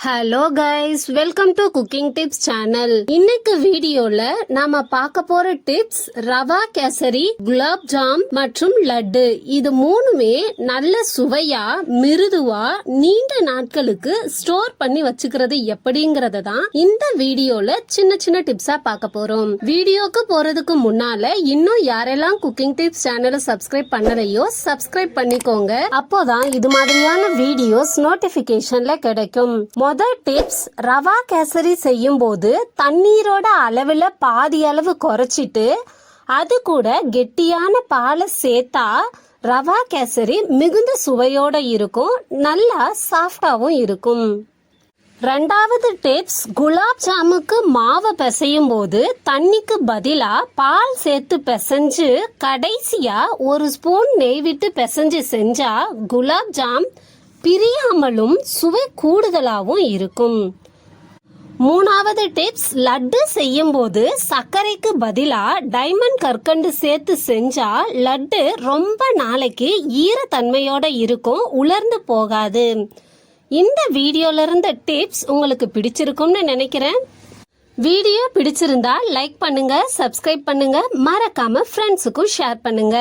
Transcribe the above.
Hello guys welcome to cooking tips channel இன்னைக்கு வீடியோல நாம பார்க்க போற டிப்ஸ் ரவா கேசரி குலாப் ஜாம் மற்றும் லட்டு. இது மூணுமே நல்ல சுவையா மிருதுவா நீண்ட நாட்களுக்கு ஸ்டோர் பண்ணி வச்சுக்கிறது எப்படிங்கறத தான் இந்த வீடியோல சின்ன சின்ன டிப்ஸா பார்க்க போறோம். வீடியோக்கு போறதுக்கு முன்னால இன்னும் யாரெல்லாம் குக்கிங் டிப்ஸ் சேனலை சப்ஸ்கிரைப் பண்ணலையோ சப்ஸ்கிரைப் பண்ணிக்கோங்க. அப்போதான் இது மாதிரியான வீடியோஸ் நோட்டிபிகேஷன்ல கிடைக்கும். முதல் டிப்ஸ் ரவா கேசரி செய்யும் போது தண்ணீரோட அளவில் பாதி அளவு குறைச்சிட்டு அது கூட கெட்டியான பாலை சேர்த்தா ரவா கேசரி மிகுந்த சுவையோட இருக்கும் நல்லா சாஃப்டாகவும் இருக்கும். ரெண்டாவது டிப்ஸ் குலாப் ஜாமுக்கு மாவை பிசையும் போது தண்ணிக்கு பதிலாக பால் சேர்த்து பிசைஞ்சு கடைசியாக ஒரு ஸ்பூன் நெய் விட்டு பிசைஞ்சு செஞ்சால் குலாப் ஜாம் பிரியாமலும் சுவை கூடுதலாகவும் இருக்கும். மூணாவது டிப்ஸ் லட்டு செய்யும் போது சர்க்கரைக்கு பதிலா டைமண்ட் கற்கண்டு சேர்த்து செஞ்சா லட்டு ரொம்ப நாளைக்கு ஈரத்தன்மையோட இருக்கும் உலர்ந்து போகாது. இந்த வீடியோல இருந்த டிப்ஸ் உங்களுக்கு பிடிச்சிருக்கும்னு நினைக்கிறேன். வீடியோ பிடிச்சிருந்தா லைக் பண்ணுங்க சப்ஸ்கிரைப் பண்ணுங்க மறக்காம ஃப்ரெண்ட்ஸுக்கும் ஷேர் பண்ணுங்க.